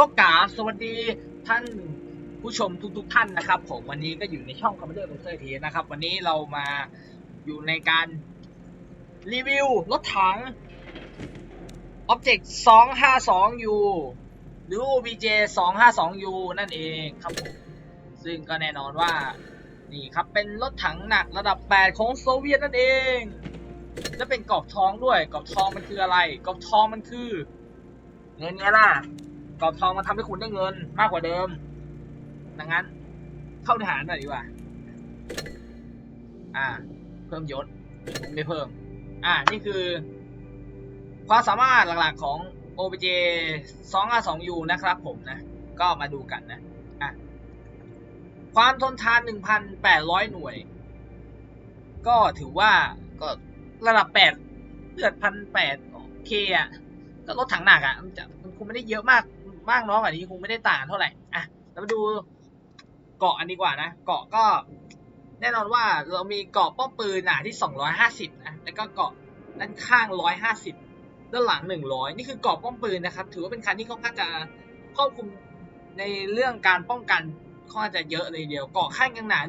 ก็กาสวัสดีท่านผู้ชมทุกๆท่านนะครับผมวันนี้ก็อยู่ในช่องคอมพิวเตอร์คอมเตอร์ทีนะครับ วันนี้เรามาอยู่ในการรีวิวรถถัง Object 252U หรือ OBJ 252U นั่นเองครับผมซึ่งก็แน่นอนว่านี่ครับเป็นรถถังหนักระดับ 8 ของโซเวียตนั่นเอง และเป็นกรอบทองด้วยกรอบทองมันคืออะไรกรอบทองมันคือเงินไงล่ะ กรอบทองมันทำให้คุณได้เงินมากกว่าเดิม ดังนั้น เข้าทหารหน่อยดีกว่า อ่า เพิ่มยศไม่เพิ่ม อ่า นี่คือ ความสามารถหลักๆของ OBJ 252U นะครับผมนะ ก็มาดูกันนะ อะ ความทนทาน 1,800 หน่วย ก็ถือว่าก็ระดับ 8เลือดพันแปดโอเคอะก็รถถังหนักอะ มันจะมันคงไม่ได้เยอะมาก มากน้อยกว่านี้คงไม่ได้ต่างเท่าไหร่อะเรามาดูเกาะอันดีกว่านะ เกาะก็ แน่นอนว่าเรามีเกาะป้อมปืนหนาที่ 250นะแล้วก็เกาะด้านข้าง 150 ด้านหลัง 100 นี่คือเกาะป้อมปืนนะครับ ถือว่าเป็นคันที่ค่อนข้างจะครอบคลุมในเรื่องการป้องกันค่อนข้างจะเยอะเลยเดียว เกาะข้างยังหนา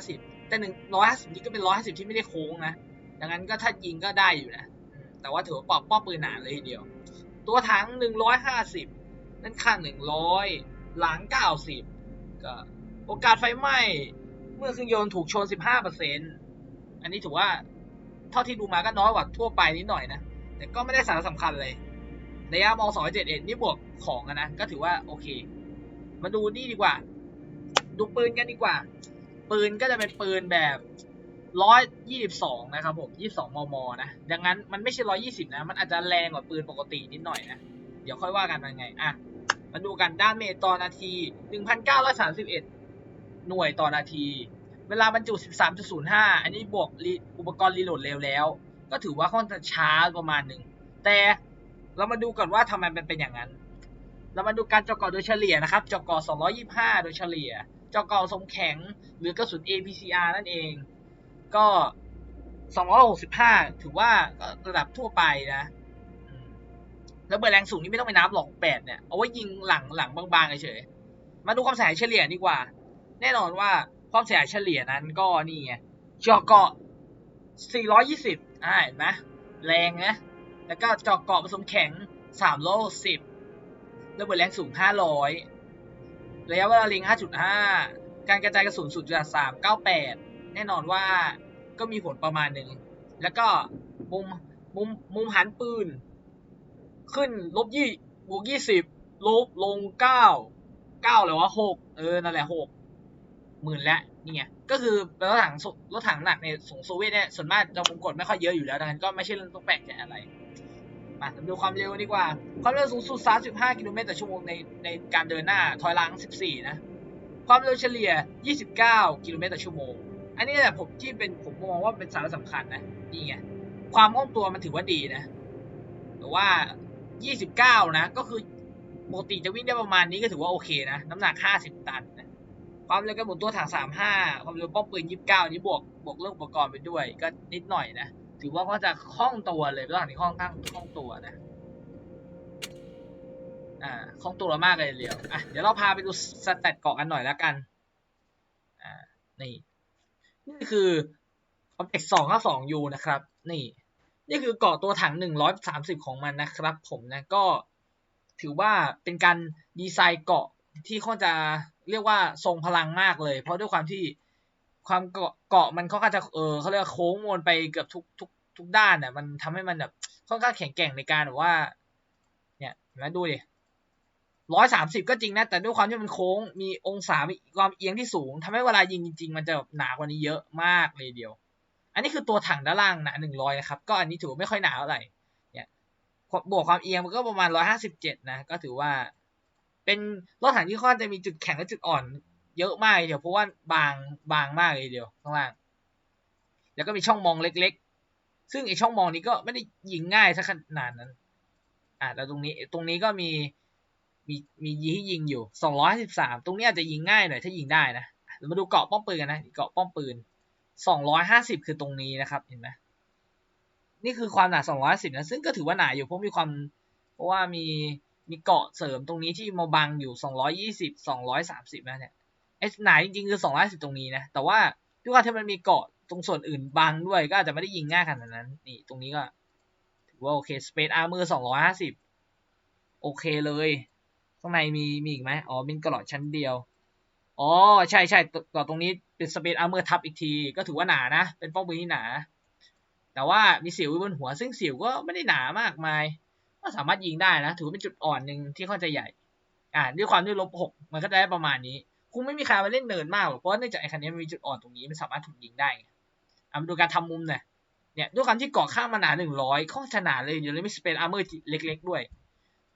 150 แต่ 150 นี่ก็เป็น 150 ที่ไม่ได้โค้งนะ ดังนั้นก็ถ้ายิงก็ได้อยู่นะ แต่ว่าถือว่าปอบป้อมปืนหนาเลยทีเดียว ตัวถัง 150 ด้านข้าง100หลัง90ก็โอกาสไฟไหม้เมื่อเครื่องยนต์ถูกชน15%อันนี้ถือว่าเท่าที่ดูมาก็น้อยกว่าทั่วไปนิดหน่อยนะ แต่ก็ไม่ได้สาระสำคัญเลยระยะมอง271นี่บวกของนะ ก็ถือว่าโอเค มาดูนี่ดีกว่า ดูปืนกันดีกว่า ปืนก็จะเป็นปืนแบบ122นะครับผม22มมนะดังนั้นมันไม่ใช่120นะ มันอาจจะแรงกว่าปืนปกตินิดหน่อยนะ เดี๋ยวค่อยว่ากันยังไง อะ มาดูกันด้านเมตรต่อนาที 1,931 หน่วยต่อนาที เวลาบรรจุ 13.05 อันนี้บวกอุปกรณ์รีโหลดเร็วแล้ว ก็ถือว่าค่อนข้างช้าประมาณหนึ่ง แต่เรามาดูก่อนว่าทำไมมันเป็นอย่างนั้น เรามาดูการเจาะกาะโดยเฉลี่ยนะครับเจาะเกาะ225 โดยเฉลี่ยเจาะกาะทรงแข็งหรือกระสุน APCR นั่นเอง ก็ 265 ถือว่าระดับทั่วไปนะ แล้วเบอร์แรงสูงนี่ไม่ต้องไปนับหรอก8เนี่ย เอาไว้ยิงหลังหลังบางๆเฉยๆมาดูความเสียหายเฉลี่ยดีกว่า แน่นอนว่าความเสียหายเฉลี่ยนั้นก็นี่ไงเจาะเกาะ 420อ่าเห็นไหมแรงนะ แล้วก็เจาะเกาะผสมแข็ง310ระเบิดแรงสูง 500 ระยะเวลาเล็ง5.5 การกระจายกระสุน0.398 แน่นอนว่าก็มีผลประมาณหนึ่ง แล้วก็มุมมุมมุมหันปืน ขึ้นลบยี่บวกยี่สิบลบลงเก้าเก้าเลยวะหกเออนั่นแหละหกหมื่นแล้วนี่ไงก็คือรถถังรถถังหนักในสงโซเวียตเนี่ยส่วนมากจะวงกดไม่ค่อยเยอะอยู่แล้วดังนั้นก็ไม่ใช่เรื่องต้องแปลกใจอะไรมาดูความเร็วดีกว่า ความเร็วสูงสุด 35 กิโลเมตรต่อชั่วโมงในในการเดินหน้า ถอยหลัง 14 นะ ความเร็วเฉลี่ย 29 กิโลเมตรต่อชั่วโมง อันนี้แหละผมที่เป็นผมมองว่าเป็นสาระสำคัญนะ นี่ไง ความคล่องตัวมันถือว่าดีนะ แต่ว่า 29นะ ก็คือปกติจะวิ่งได้ประมาณนี้ก็ถือว่าโอเคนะ น้ำหนัก50ตันนะความเร็วกระหมุนตัวถัง35ความเร็วป้อมปืน29นี้บวกบวกเรื่องอุปกรณ์ไปด้วย ก็นิดหน่อยนะ ถือว่าก็จะคล่องตัวเลยรถถังนี้คล่อนข้างคล่องตัวนะอ่าคล่องตัวมากเลยเดียวอะเดี๋ยวเราพาไปดูสแตทเกาะกันหน่อยแล้วกันอ่านี่นี่คือ Object 252U นะครับ นี่ นี่คือเกาะตัวถัง 130 ของมันนะครับ ผมนะก็ถือว่าเป็นการดีไซน์เกาะที่ค่อนจะเรียกว่าทรงพลังมากเลย เพราะด้วยความที่ความเกาะเกาะมันค่อนข้างจะเออเขาเรียกว่าโค้งมนไปเกือบทุกทุกทุกด้านน่ะมันทำให้มันแบบค่อนข้างแข็งแกร่งในการแบบว่า เนี่ยเห็นไหมดูดิร้อยสามสิบก็จริงนะ แต่ด้วยความที่มันโค้งมีองศามีความเอียงที่สูงทำให้เวลายิงจริง ๆ มันจะแบบหนากว่านี้เยอะมากเลยเดียว อันนี้คือตัวถังด้านล่างหนาหนึ่งร้อยนะครับ ก็อันนี้ถือว่าไม่ค่อยหนาเท่าไหร่เนี่ยบวกความเอียงมันก็ประมาณร้อยห้าสิบเจ็ดนะ ก็ถือว่า เป็นรถถังที่ค่อนจะมีจุดแข็งและจุดอ่อน เยอะมากเลยเดียวเพราะว่าบางบางมากเลยเดียวข้างล่าง แล้วก็มีช่องมองเล็ก ๆ ซึ่งไอช่องมองนี้ก็ไม่ได้ยิงง่ายสักขนาดนั้น อ่าแล้วตรงนี้ตรงนี้ก็มีมีมียิงให้ยิงอยู่สองร้อยสิบสามตรงนี้อาจจะยิงง่ายหน่อยถ้ายิงได้นะเรามาดูเกาะป้อมปืนกันนะเกาะป้อมปืน สองร้อยห้าสิบคือตรงนี้นะครับเห็นไหมนี่คือความหนาสองร้อยสิบนะซึ่งก็ถือว่าหนาอยู่เพราะมีความเพราะว่ามีมีเกาะเสริมตรงนี้ที่มาบังอยู่สองร้อยี่สิบสองร้อยสามสิบนะเนี่ยไอ้หนาจริงๆคือสองร้อยสิบตรงนี้นะแต่ว่าด้วยความที่มันมีเกาะตรงส่วนอื่นบังด้วยก็อาจจะไม่ได้ยิงง่ายขนาดนั้นนี่ตรงนี้ก็ถือว่าโอเคสเปซอาร์มอสองร้อยห้าสิบโอเคเลยข้างในมีมีอีกไหมอ๋อเป็นกราะชั้นเดียวอ๋อใช่ใช่เกราะตรงนี้ เป็นสเปซอาร์เมอร์ทับอีกที ก็ถือว่าหนานะ เป็นป้องปืนที่หนา แต่ว่ามีสิวอยู่บนหัวซึ่งสิวก็ไม่ได้หนามากมาย ก็สามารถยิงได้นะ ถือว่าเป็นจุดอ่อนหนึ่งที่ค่อนข้าจะใหญ่ อ่าด้วยความที่ลบหกมันก็ได้ประมาณนี้คงไม่มีใครมาเล่นเนินมากหรอกเพราะเนื่องจากไอ้คันนี้มันมีจุดอ่อนตรงนี้มันสามารถถูกยิงได้อะมาดูการทำมุมหน่อยเนี่ยด้วยความที่เกาะข้างมันหนาหนึ่งร้อยข้างจะหนาเลยอยู่แล้วมีสเปซอาร์เมอร์เล็ก ๆ ด้วย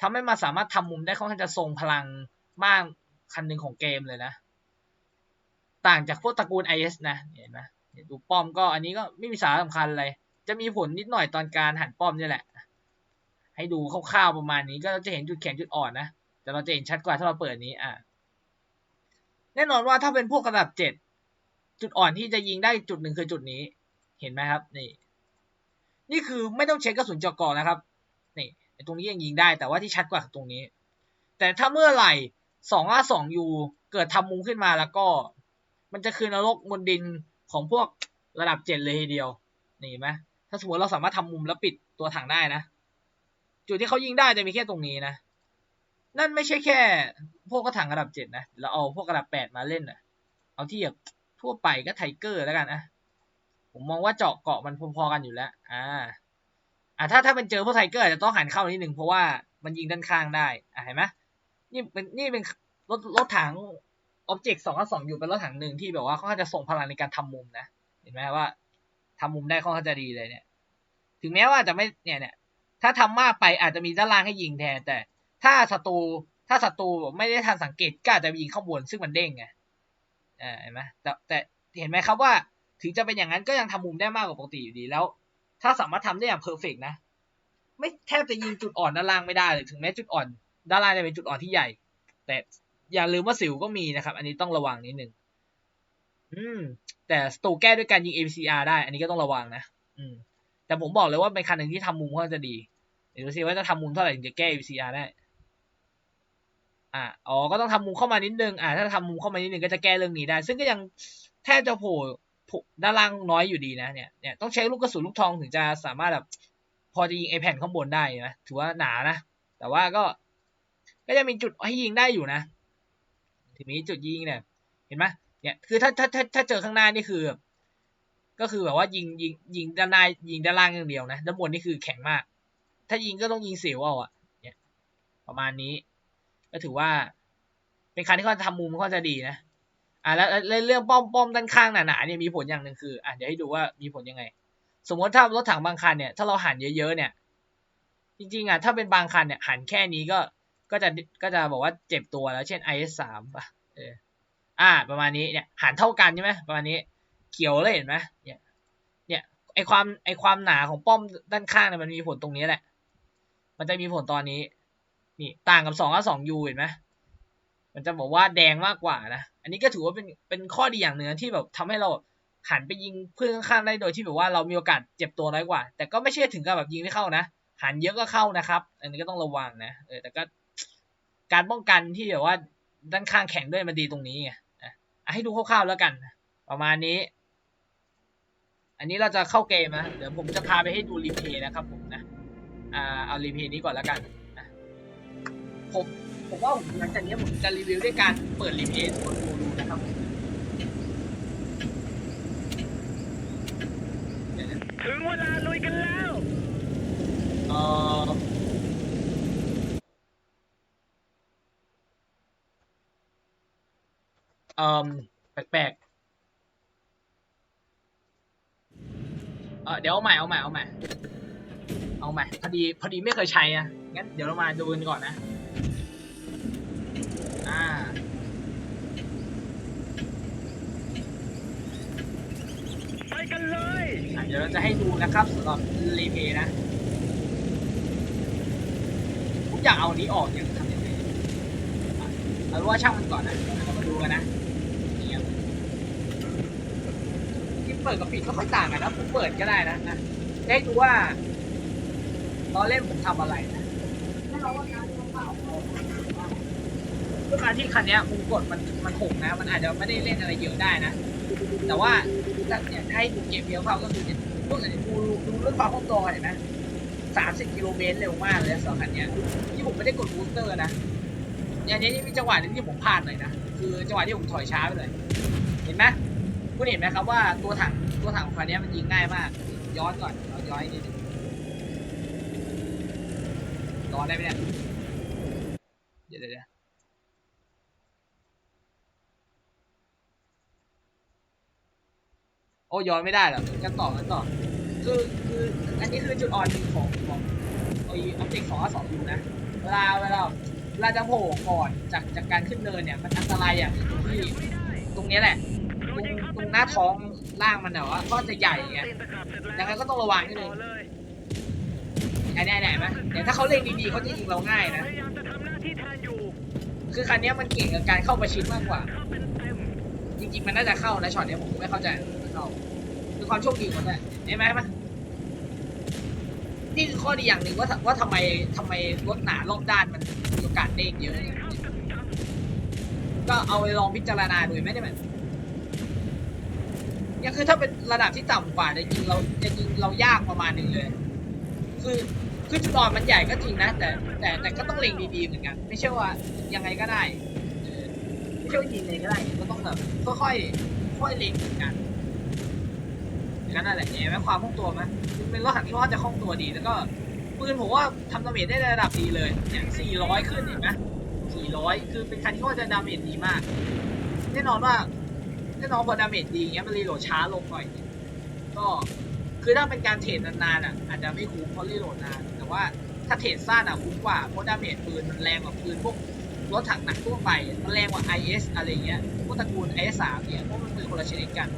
ทำให้มันสามารถทำมุมได้ค่อนข้างจะทรงพลังมากคันหนึ่งของเกมเลยนะ ต่างจากพวกตระกูล IS นะเห็นไหมเนี่ยดูป้อมก็อันนี้ก็ไม่มีสาระสำคัญเลยจะมีผลนิดหน่อยตอนการหันป้อมนี่แหละ ให้ดูคร่าวๆประมาณนี้ก็จะเห็นจุดแข็งจุดอ่อนนะ แต่เราจะเห็นชัดกว่าถ้าเราเปิดนี้อะแน่นอนว่าถ้าเป็นพวกระดับเจ็ดจุดอ่อนที่จะยิงได้จุดหนึ่งคือจุดนี้ เห็นไหมครับ นี่ นี่คือไม่ต้องเช็คกระสุนเจาะกาะนะครับ นี่ตรงนี้ยังยิงได้แต่ว่าที่ชัดกว่าตรงนี้ แต่ถ้าเมื่อไหร่สองอาสองยูเกิดทำมุมขึ้นมาแล้วก็ มันจะคือนรกบนดินของพวกระดับเจ็ดเลยทีเดียว นี่ไหมถ้าสมมติเราสามารถทำมุมแล้วปิดตัวถังได้นะ จุดที่เขายิงได้จะมีแค่ตรงนี้นะ นั่นไม่ใช่แค่ พวกกระถังระดับเจ็ดนะ เราเอาพวกระดับแปดมาเล่นนะเอาที่แบบทั่วไปก็ไทเกอร์แล้วกันนะผมมองว่าเจาะเกาะมันพอๆกันอยู่แล้ว อ่า อ่าถ้าถ้าเป็นเจอพวกไทเกอร์จจะต้องหันเข้านิดนึงเพราะว่ามันยิงด้านข้างได้ อ่าเห็นไหมนี่เป็นนี่เป็นรถรถถัง อ็อบเจกต์สองสองอยู่เป็นรถถังหนึ่งที่แบบว่าเขาอาจจะส่งพลังในการทำมุมนะ เห็นไหมว่าทำมุมได้ค่อนข้างจะดีเลยเนี่ย ถึงแม้ว่าจะไม่เนี่ยเนี่ยถ้าทำมากไปอาจจะมีด้านล่างให้ยิงแทน แต่ถ้าศัตรูถ้าศัตรูไม่ได้ทันสังเกตก็อาจจะยิงข้างบนซึ่งมันเด้งไงอ่าเห็นไหมแต่แต่เห็นไหมครับว่า ถึงจะเป็นอย่างนั้นก็ยังทำมุมได้มากกว่าปกติอยู่ดีแล้ว ถ้าสามารถทำได้อย่างเพอร์เฟกนะ ไม่แทบจะยิงจุดอ่อนด้านล่างไม่ได้เลยถึงแม้จุดอ่อนด้านล่างจะเป็นจุดอ่อนที่ใหญ่ แต่ อย่าลืมว่าสิวก็มีนะครับ อันนี้ต้องระวังนิดนึงอืม แต่สตูแก้ด้วยการยิง APCR ได้ อันนี้ก็ต้องระวังนะ อืม แต่ผมบอกเลยว่าเป็นคันหนึ่งที่ทำมุมค่อนจะดีเดี๋ยวดูซิว่าจะทำมุมเท่าไหร่ถึงจะแก้ APCR ได้ อ่าอ๋อ ก็ต้องทำมุมเข้ามานิดนึง อ่า ถ้าทำมุมเข้ามานิดนึงก็จะแก้เรื่องนี้ได้ ซึ่งก็ยังแทบจะโผล่โผล่ด้านล่างน้อยอยู่ดีนะ เนี่ย เนี่ย ต้องใช้ลูกกระสุนลูกทองถึงจะสามารถแบบพอจะยิงไอแผ่นข้างบนได้นะ ถือว่าหนานะ แต่ว่าก็ ก็จะมีจุดให้ยิงได้อยู่นะ ทีนี้จุดยิงเนี่ย เห็นไหมเนี่ยคือถ้าถ้าถ้าถ้าเจอข้างหน้านี่คือ ก็คือแบบว่ายิงยิงยิงด้านหน้ายิงด้านล่างอย่างเดียวนะด้านบนนี่คือแข็งมาก ถ้ายิงก็ต้องยิงเสียวเอาอะเนี่ยประมาณนี้ ก็ถือว่า เป็นคันที่เขาทำมุมเขาจะดีนะอ่าแล้วแล้วเรื่องป้อมป้อมด้านข้างหนาๆเนี่ยมีผลอย่างหนึ่งคืออะเดี๋ยวให้ดูว่ามีผลยังไง สมมติถ้ารถถังบางคันเนี่ยถ้าเราหันเยอะๆเนี่ย จริงๆอะถ้าเป็นบางคันเนี่ยหันแค่นี้ก็ ก็จะก็จะบอกว่าเจ็บตัวแล้ว เช่น IS สามป่ะเอออ่า ประมาณนี้เนี่ยหันเท่ากันใช่ไหมประมาณนี้เขียวเลยเห็นไหมเนี่ยเนี่ยไอความไอความหนาของป้อมด้านข้างเนี่ยมันมีผลตรงนี้แหละ มันจะมีผลตอนนี้ นี่ต่างกับสองกับสองยูเห็นไหมมันจะบอกว่าแดงมากกว่านะ อันนี้ก็ถือว่าเป็นเป็นข้อดีอย่างหนึ่งที่แบบทำให้เราหันไปยิงเพื่อนข้างๆได้โดยที่แบบว่าเรามีโอกาสเจ็บตัวน้อยกว่า แต่ก็ไม่ใช่ถึงกับแบบยิงไม่เข้านะหันเยอะก็เข้านะครับ อันนี้ก็ต้องระวังนะเออแต่ก็ การป้องกันที่แบบว่าด้านข้างแข็งด้วยมันดีตรงนี้ไงอะอะให้ดูคร่าวๆแล้วกัน ประมาณนี้ อันนี้เราจะเข้าเกมนะ เดี๋ยวผมจะพาไปให้ดูรีเพย์นะครับผมนะอ่าเอารีเพย์นี้ก่อนแล้วกันนะผมผมว่าผมหลังจากนี้ผมจะรีวิวด้วยการเปิดรีเพย์คนดูดูนะครับเดี๋ยวนะถึงเวลาลุยกันแล้วเอ่อ เอ่อแปลกๆเออเดี๋ยวเอาใหม่เอาใหม่เอาใหม่เอาใหม่พอดีพอดีไม่เคยใช้อะงั้นเดี๋ยวเรามาดูกันก่อนนะอ่าไปกันเลยอะเดี๋ยวเราจะให้ดูนะครับสำหรับรีเพย์นะผมอยากเอาอันนี้ออกอย่างทำยังไงอะเอาเป็นว่าช่างมันก่อนนะเรามาดูกันนะนี่ครับที่ เปิดกับปิดก็ค่อยต่างกันนะผมเปิดก็ได้นะนะให้ดูว่าตอนเล่นผมทำอะไรนะด้วยการที่คันนี้มุมกดมันมันหกนะ มันอาจจะไม่ได้เล่นอะไรเยอะได้นะ แต่ว่าเนี่ยถ้าให้ดูเกมเพียวเขาก็คือเนี่ยพวกเนี่ยดูดูเรื่องความคล่องตัวเห็นไหมสามสิบกิโลเมตรเร็วมากเลยสำหรับคันนี้ที่ผมไม่ได้กดบูสเตอร์นะอย่างนี้มีจังหวะนึงที่ผมพลาดเลยนะ คือจังหวะที่ผมถอยช้าไปเลย เห็นไหม คุณเห็นไหมครับว่าตัวถังตัวถังของคันนี้มันยิงง่ายมาก ย้อนก่อนเราย้อนนิดนึงรอได้ไหมเนี่ยเดี๋ยวเดี๋ยวโอ้ย้อนไม่ได้หรอกันต่อกันต่อคือคืออันนี้คือจุดอ่อนหนึ่งของของไออัปเดตของสองอยู่นะเวลาเวลาเวลาจะโผล่ก่อนจากจากการขึ้นเนินเนี่ยมันอันตรายอย่างที่ตรงนี้แหละ ตรงตรงหน้าท้องล่างมันเนี่ยว่าก็จะใหญ่ไงยังไงก็ต้องระวังนิดนึงต่อเลยไอ้เนี่ยเนี่ยเห็นไหมเดี๋ยวถ้าเขาเล็งดีๆเขาจะยิงเราง่ายนะพยายามจะทำหน้าที่แทนอยู่คือคันนี้มันเก่งกับการเข้าประชิดมากกว่า จริงๆมันน่าจะเข้านะช็อตนี้ผมไม่เข้าใจเข้าคือความโชคดีของมันแหละเห็นไหมไหมนี่คือข้อดีอย่างหนึ่งว่าว่าทำไมทำไมรถหนารอบด้านมันมีโอกาสเด้งเยอะ ก็เอาไปลองพิจารณาดูไหมเนี่ย มันเนี่ยคือถ้าเป็นระดับที่ต่ำกว่าจะยิงเราจะยิงเรายากประมาณหนึงเลย คือคือจุดอ่อนมันใหญ่ก็จริงนะ แต่แต่แต่ก็ต้องเล็งดีๆเหมือนกัน ไม่ใช่ว่ายังไงก็ได้ไม่ใช่ว่ายิงเลยก็ได้ก็ต้องแบบค่อยๆค่อยเล็งเหมือนกันอย่างนั้นนั่นแหละเห็นไหมความคล่องตัวไหมเป็นรถถังที่ว่าจะคล่องตัวดีแล้วก็ปืนผมว่าทำดาเมจได้ระดับดีเลยเนี่ย400 ขึ้นเห็นไหม400 คือเป็นคันที่ว่าจะดาเมจดีมาก แน่นอนว่า แน่นอนพอดาเมจดีเงี้ยมันรีโหลดช้าลงหน่อยเนี่ยก็คือถ้าเป็นการเทรดนานๆอะอาจจะไม่คุ้มเพราะรีโหลดนาน แต่ว่าถ้าเทรดสั้นอะคุ้มกว่าเพราะดาเมจปืนมันแรงกว่าปืนพวกรถถังหนักทั่วไปมันแรงกว่า IS อะไรเงี้ยพวกตระกูล IS 3เนี่ยพราะมันปืนคนละชนิดกัน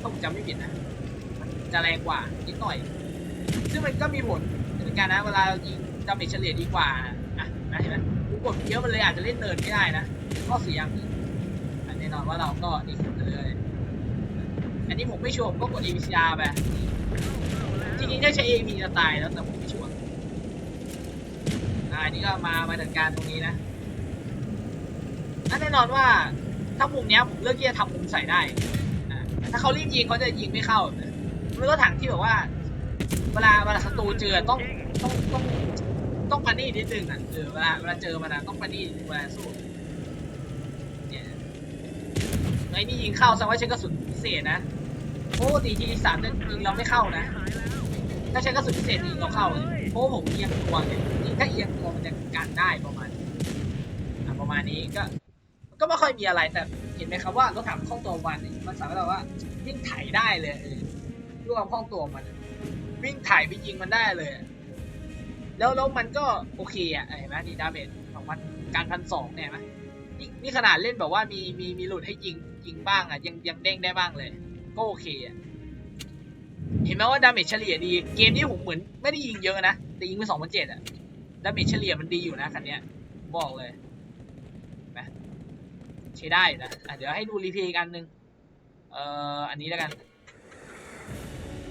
ถ้าผมจำไม่ผิดนะจะแรงกว่านิดหน่อย ซึ่งมันก็มีผลเหมือนกันนะเวลาเรายิงดาเมจเฉลี่ยดีกว่าอะนะเห็นไหมกดเยอะมันเลยอาจจะเล่นเนินไม่ได้นะข้อเสียอย่างหนึ่งอันแน่นอนว่าเราก็ดีสุดเลย อันนี้ผมไม่ชัวร์ผมก็กด APCR ไปจริงๆถ้าใช้ AP จะตายแล้วแต่ผมไม่ชัวร์อันนี้ก็มามาจัดการตรงนี้นะแน่นอนว่าถ้ามุมเนี้ยผมเลือกที่จะทำมุมใส่ได้อ่ถ้าเขารีบยิงเขาจะยิงไม่เข้ามันก็ถังที่แบบว่า เวลาเวลาศัตรูเจอต้องต้องต้องต้องปานี่นิดนึงอะเออเวลาเวลาเจอมันอะต้องปานี่เวลาสู้เนี่ยไอ้นี่ยิงเข้าแสดงว่าใช้กระสุนพิเศษนะ โอ้ตีทีสามจะยิงเราไม่เข้านะ ถ้าใช้กระสุนพิเศษยิงเราเข้าเลยเพราะผมเอียงตัวไงยิงถ้าเอียงตัวมันจะกันได้ประมาณอะประมาณนี้ก็ ก็ไม่ค่อยมีอะไรแต่เห็นไหมครับว่ารถถังคล่องตัววันนี่มันสามารถแบบว่าวิ่งไถได้เลยเออด้วยความคล่องตัวมัน วิ่งไถไปยิงมันได้เลย แล้วแล้วมันก็โอเคอะเห็นไหมดีดาเมจของมันการพันสองเนี่ยเห็นไหมนี่นี่ขนาดเล่นแบบว่ามีมีมีหลุดให้ยิงยิงบ้างอะยังยังเด้งได้บ้างเลย ก็โอเคเห็นไหมว่าดาเมจเฉลี่ยดี เกมนี้ผมเหมือนไม่ได้ยิงเยอะนะ แต่ยิงไปสองพันเจ็ดอะดาเมจเฉลี่ยมันดีอยู่นะคันเนี้ยบอกเลยนไหมใช้ได้นะะเดี๋ยวให้ดูรีเพย์อีกอันหนึ่งเอ่ออันนี้แล้วกัน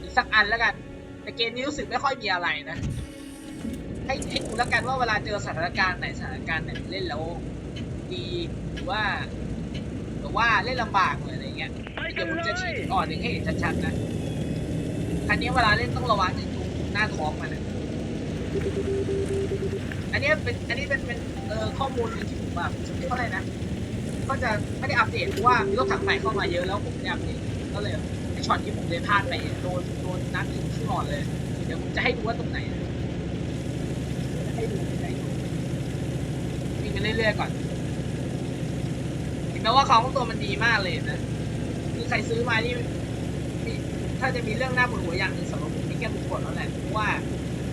อีกสักอันแล้วกัน แต่เกมนี้รู้สึกไม่ค่อยมีอะไรนะ ให้ให้ดูแล้วกันว่าเวลาเจอสถานการณ์ไหนสถานการณ์ไหนเล่นแล้วดีหรือว่าหรือว่าเล่นลำบากเลยอะไรเงี้ย เดี๋ยวผมจะชี้จุดอ่อนหนึ่งให้เห็นชัดๆนะ คันนี้เวลาเล่นต้องระวังในตรงหน้าท้องมันนะอันนี้เป็นอันนี้เป็นเป็นเอ่อข้อมูลที่ผมแบบเรียกว่าอะไรนะ ก็จะไม่ได้อัปเดตเพราะว่ามีรถถังใหม่เข้ามาเยอะแล้วผมไม่ได้อัปเดตก็เลยไอช็อตที่ผมเลยพลาดไปโดนโดนน้ำยิงขึ้นหลอดเลย เดี๋ยวผมจะให้ดูว่าตรงไหนนะจะให้ดูไหนวิ่งไปเรื่อยๆก่อนเห็นไหมว่าของตัวมันดีมากเลยนะ ใครซื้อมานี่มีถ้าจะมีเรื่องหน่าปวดหัวอย่างหนึ่งสำหรับผมมีแค่บุคคลแล้วแหละเพราะว่า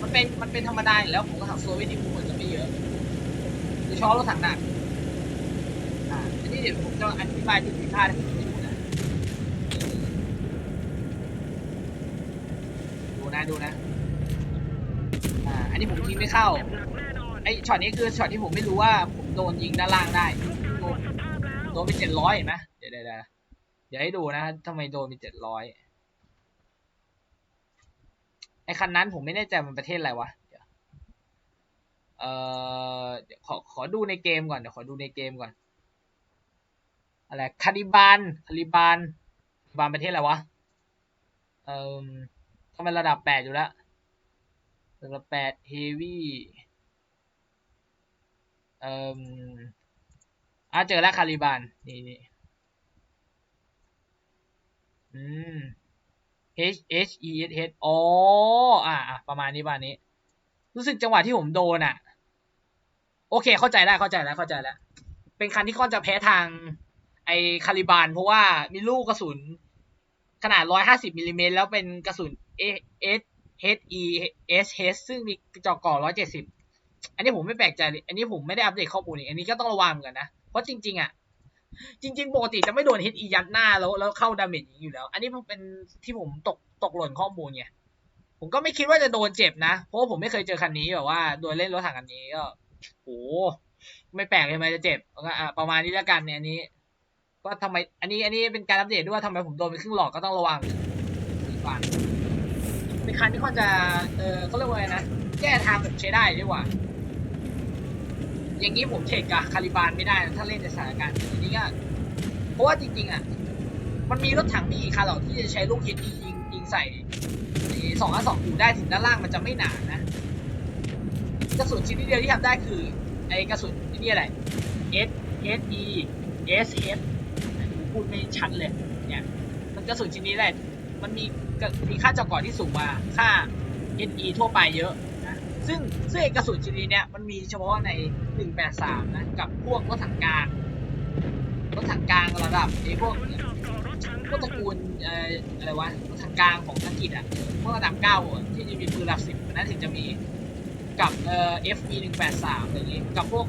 มันเป็นมันเป็นธรรมดาอยู่แล้วผมก็ถังโซเวที่บุคคลจะไม่เยอะโดยเฉพาะรถถังหนักอ่าอันนี้เดี๋ยวผมจะอธิบายจุดผิดพลาดให้คุณดูนะดูนะดูนะอ่าอันนี้ผมยิงไม่เข้าหนักแน่นอนไอช็อตนี้คือช็อตที่ผมไม่รู้ว่าผมโดนยิงด้านล่างได้โดนโดนไปเจ็ดร้อยเห็นไหม เดี๋ยวให้ดูนะทำไมโดนไปเจ็ดร้อยไอคันนั้นผมไม่แน่ใจมันประเทศอะไรวะเอ่อเดี๋ยวขอขอดูในเกมก่อนเดี๋ยวขอดูในเกมก่อน อะไรคาริบานคาริบานคาริบานประเทศอะไรวะ เอ่อทำไมระดับแปดอยู่แล้วระดับแปดเฮวี่เอ่ออะเจอแล้วคาริบานนี่นี่ อืม H H E S H อ๋อ อ่า ประมาณนี้ประมาณนี้ รู้สึกจังหวะที่ผมโดนอะ โอเค เข้าใจได้ เข้าใจแล้ว เข้าใจแล้ว เป็นคันที่ค่อนจะแพ้ทาง ไอคาลิบาน เพราะว่ามีลูกกระสุน ขนาด 150มิลลิเมตรแล้วเป็นกระสุน S H E S H ซึ่งมีจอก่อ170 อันนี้ผมไม่แปลกใจเลยอันนี้ผมไม่ได้อัปเดตข้อมูลอีกอันนี้ก็ต้องระวังเหมือนกันนะ เพราะจริง ๆ อะ จริงๆปกติจะไม่โดน H E ยัดหน้าแล้วแล้วเข้าดาเมจอย่างนี้อยู่แล้ว อันนี้มันเป็นที่ผมตกตกหล่นข้อมูลไงผมก็ไม่คิดว่าจะโดนเจ็บนะ เพราะผมไม่เคยเจอคันนี้แบบว่าโดยเล่นรถถังคันนี้ก็โหไม่แปลกเลยทำไมจะเจ็บก็ประมาณนี้แล้วกันเนี่ยอันนี้ก็ทำไม อันนี้อันนี้เป็นการอัปเดตด้วยว่าทำไมผมโดนไปครึ่งหลอดก็ต้องระวังดีกว่าเป็นคันที่ค่อนจะเออเขาเรียกว่าไงนะ แก้ทางผมใช้ได้ดีกว่า อย่างนี้ผมเทคกับคาลิบานไม่ได้นะถ้าเล่นในสถานการณ์แบบนี้ก็เพราะว่าจริง ๆ อะ มันมีรถถังมีอีกคันหรอกที่จะใช้ลูกฮิตยิงยิงยิงใส่สองอันสองอยู่ได้ถึงด้านล่างมันจะไม่หนานะกระสุนชิ้นเดียวที่ทำได้คือไอ้กระสุนที่นี่อะไร S S E S H พูดไม่ชัดเลยเนี่ยมันกระสุนชิ้นนี้แหละมันมีมีค่าเจาะก่อที่สูงกว่าค่า S E ทั่วไปเยอะ ซึ่งซึ่งไอ้กระสุนชิ้นนี้เนี่ยมันมีเฉพาะใน 183 นะ กับพวกรถถังกลางรถถังกลางระดับไอ้พวกตรถถังพวกตระกูลอะไรวะรถถังกลางของอังกฤษอะพวกระดับเก้าที่จะมีปืนระดับสิบนั่นถึงจะมีกับเอ่อ FE หนึ่งแปดสามอย่างงี้กับพวก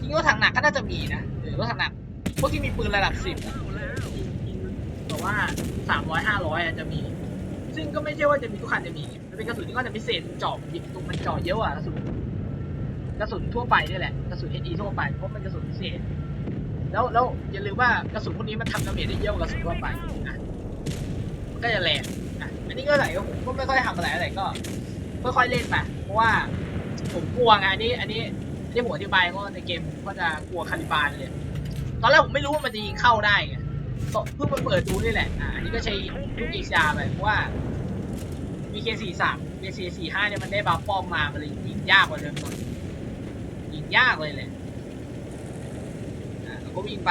จริงรถถังหนักก็น่าจะมีนะหรือรถถังหนักพวกที่มีปืนระดับสิบแต่ว่าสามร้อยห้าร้อยจะมี ซึ่งก็ไม่ใช่ว่าจะมีทุกคันจะมี เป็นกระสุนที่ก็จะพิเศษเจาะยิงตรงมันเจาะเยอะกว่ากระสุนกระสุนทั่วไปนี่แหละกระสุน HE ทั่วไปเพราะมันกระสุนพิเศษ แล้วแล้วอย่าลืมว่ากระสุนพวกนี้มันทำดาเมจได้เยอะกว่ากระสุนทั่วไปอะมันก็จะแรงอะอันนี้ก็ไหลก็ผมก็ไม่ค่อยทำอะไรอะไรก็ค่อยๆเล่นไปเพราะว่าผมกลัวไงอันนี้ อันนี้อันนี้ผมอธิบายก็ในเกมผมก็จะกลัวคาลิบานเลยตอนแรกผมไม่รู้ว่ามันจะยิงเข้าได้ไงเพิ่งมาเปิดดูนี่แหละอะอันนี้ก็ใช้ลูกอีกยาไปเพราะว่า มีเคสี่สามเคสี่ห้าเนี่ยมันได้บาร์ป้อมมามันเลยยิงยากกว่าเดิมหน่อยยิงยากเลยแหละอะเราก็วิ่งไป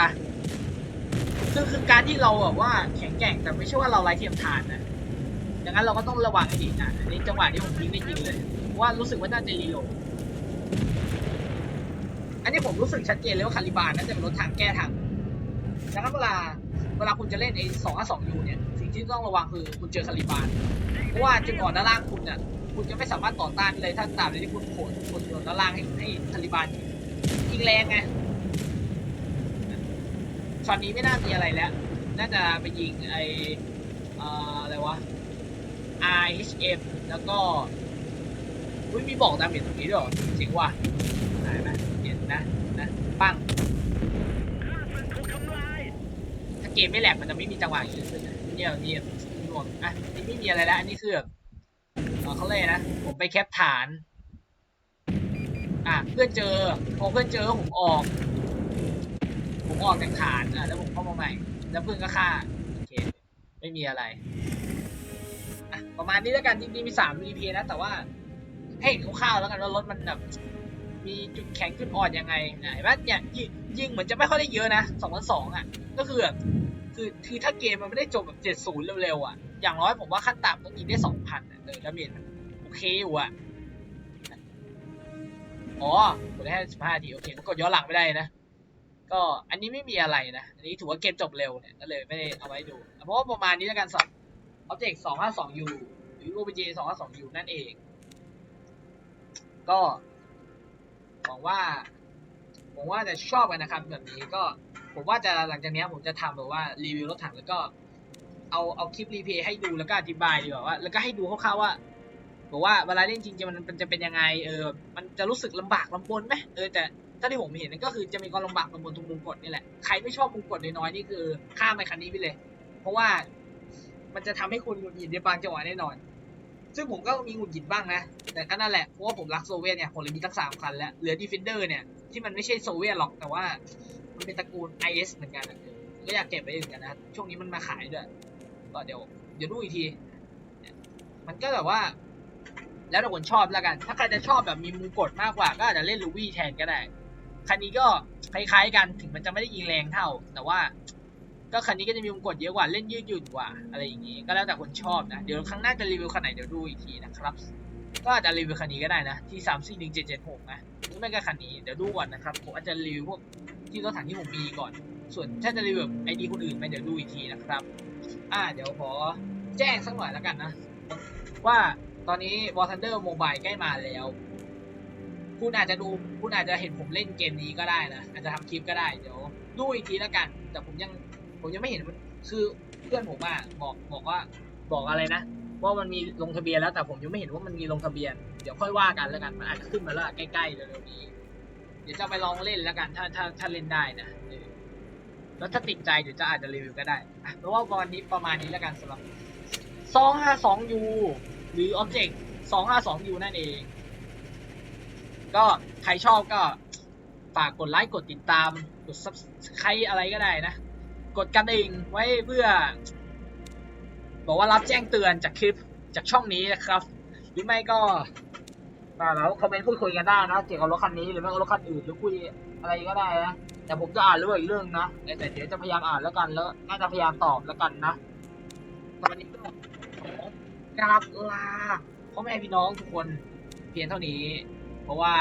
คือคือการที่เราแบบว่าแข็งแกร่งแต่ไม่ใช่ว่าเราไร้เทียมทานนะดังนั้นเราก็ต้องระวังให้ดีนะอันนี้จังหวะที่ผมยิงได้ยิงเลยเพราะว่ารู้สึกว่าน่าจะรีโหลดอันนี้ผมรู้สึกชัดเจนเลยว่าคาลิบานน่าจะเป็นรถทางแก้ทางดังนั้นเวลาเวลาคุณจะเล่นไอ้สองสองยูเนี่ย สิ่งที่ต้องระวังคือคุณเจอคาลิบานเพราะว่าจุดอ่อนด้านล่างคุณน่ะคุณจะไม่สามารถต่อต้านเลยถ้าตามที่คุณโผล่คนโดนด้านล่างให้ให้คาลิบานยิงแรงไงช็อตนี้ไม่น่ามีอะไรแล้ว น่าจะไปยิงไออะไรวะ RHM แล้วก็อุ้ยมีบอกดาเมจตรงนี้ด้วยเหรอจริงว่ะไหนไหมเห็นนะนะปังข้าศึกถูกทำลายถ้าเกมไม่แหลกมันจะไม่มีจังหวะอย่างนี้ขึ้นนะ เนี่ยนี่หน่วงอะนี่ไม่มีอะไรแล้วอันนี้คือแบบเขาเลยนะ ผมไปแคปฐาน อะเพื่อนเจอพอเพื่อนเจอผมออก ผมออกจากฐานอะแล้วผมเข้ามาใหม่ แล้วเพื่อนก็ฆ่าโอเคไม่มีอะไรอะประมาณนี้แล้วกันจริงๆมีสาม VP นะ แต่ว่าให้เห็นคร่าวๆแล้วกันว่ารถมันแบบมีจุดแข็งจุดอ่อนยังไงเห็นไหมเนี่ยยิงยิงเหมือนจะไม่ค่อยได้เยอะนะสองพันสองอะ ก็คือแบบ คือคือถ้าเกมมันไม่ได้จบแบบเจ็ดศูนย์เร็วๆอะ อย่างน้อยผมว่าขั้นต่ำต้องยิงได้สองพันอะเออดาเมจมันโอเคอยู่อะ อ๋อกดได้แค่สิบห้าทีโอเคมันกดย้อนหลังไม่ได้นะ ก็อันนี้ไม่มีอะไรนะ อันนี้ถือว่าเกมจบเร็วเนี่ยก็เลยไม่ได้เอาไว้ดู เพราะว่าประมาณนี้แล้วกันสับ Object 252U หรือ OBJ 252U นั่นเอง ก็หวังว่าหวังว่าจะชอบกันนะครับแบบนี้ก็ ผมว่าจะหลังจากนี้ผมจะทำแบบว่ารีวิวรถถังแล้วก็เอาเอาคลิปรีเพย์ให้ดูแล้วก็อธิบายดีกว่าว่าแล้วก็ให้ดูคร่าวๆว่าบอกว่าเวลาเล่นจริงๆมันมันจะเป็นยังไงเออมันจะรู้สึกลำบากลำบนไหมเออแต่ถ้าที่ผมเห็นนั่นก็คือจะมีความลำบากลำบนตรงมุมกดนี่แหละใครไม่ชอบมุมกดน้อยๆนี่คือข้ามไปคันนี้ไปเลย เพราะว่ามันจะทำให้คุณหงุดหงิดในบางจังหวะแน่นอน ซึ่งผมก็มีหงุดหงิดบ้างนะ แต่ก็นั่นแหละเพราะว่าผมรักโซเวียตเนี่ยผมเลยมีทั้งสามคันแล้วเหลือดีฟ e นเดอร์เนี่ยที่มันไม่ใช่โซเวียตหรอกแต่ว่า มันเป็นตระกูล IS เหมือนกันอะก็อยากเก็บไว้เหมือนกันนะ ช่วงนี้มันมาขายด้วย ก็เดี๋ยวเดี๋ยวดูอีกที มันก็แบบว่า แล้วแต่คนชอบแล้วกัน ถ้าใครจะชอบแบบมีมุมกดมากกว่า ก็อาจจะเล่นลูวี่แทนก็ได้ คันนี้ก็คล้ายๆกันถึงมันจะไม่ได้ยิงแรงเท่า แต่ว่า ก็คันนี้ก็จะมีมุมกดเยอะกว่าเล่นยืดหยุ่นกว่า อะไรอย่างนี้ ก็แล้วแต่คนชอบนะ เดี๋ยวครั้งหน้าจะรีวิวคันไหนเดี๋ยวดูอีกทีนะครับ ก็อาจจะรีวิวคันนี้ก็ได้นะที่สามสี่หนึ่งเจ็ดเจ็ดหกนะหรือไม่ก็คันนี้เดี๋ยวดูก่อนนะครับผมอาจจะรีวิวพวก ที่รถถังที่ผมมีก่อน ส่วนถ้าจะรีวิวแบบไอดีคนอื่นไปเดี๋ยวดูอีกทีนะครับ อ่าเดี๋ยวขอแจ้งสักหน่อยแล้วกันนะ ว่าตอนนี้ War Thunder Mobile ใกล้มาแล้ว คุณอาจจะดูคุณอาจจะเห็นผมเล่นเกมนี้ก็ได้นะอาจจะทำคลิปก็ได้เดี๋ยวดูอีกทีแล้วกัน แต่ผมยังผมยังไม่เห็นมันคือเพื่อนผมอะบอกบอกว่าบอกอะไรนะว่ามันมีลงทะเบียนแล้วแต่ผมยังไม่เห็นว่ามันมีลงทะเบียน เดี๋ยวค่อยว่ากันแล้วกัน มันอาจจะขึ้นมาแล้วใกล้ๆเร็วๆนี้ ดี๋ยวจะไปลองเล่นแล้วกัน ถ้าถ้าถ้าเล่นได้นะแล้วถ้าติดใจเดี๋ยวจะอาจจะรีวิวก็ได้เพราะว่าวันนี้ประมาณนี้แล้วกันสำหรับ 252U หรือ Object 252U นั่นเอง ก็ใครชอบก็ฝากกดไลค์กดติดตาม กด subscribe อะไรก็ได้นะ กดกระดิ่งไว้เพื่อ บอกว่ารับแจ้งเตือนจากคลิปจากช่องนี้นะครับ หรือไม่ก็ มาแล้วคอมเมนต์พูดคุยกันได้นะเกี่ยวกับรถคันนี้หรือไม่ก็รถคันอื่นหรือคุยอะไรก็ได้นะแต่ผมจะอ่านเรื่องอีกเรื่องนะแต่แต่เดี๋ยวจะพยายามอ่านแล้วกันแล้วน่าจะพยายามตอบแล้วกันนะตอนนี้ก็กราบลาพ่อแม่พี่น้องทุกคนเพียงเท่านี้ เพราะว่า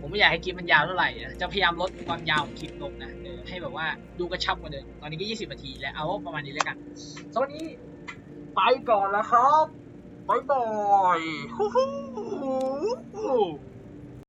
ผมไม่อยากให้คลิปมันยาวเท่าไหร่ จะพยายามลดความยาวของคลิปลงนะให้แบบว่าดูกระชับกว่าเดิมตอนนี้ก็ 20 นาทีแล้วเอาประมาณนี้แล้วกันสวัสดีไปก่อนแล้วครับ บ๊ายบายฮู้ฮู้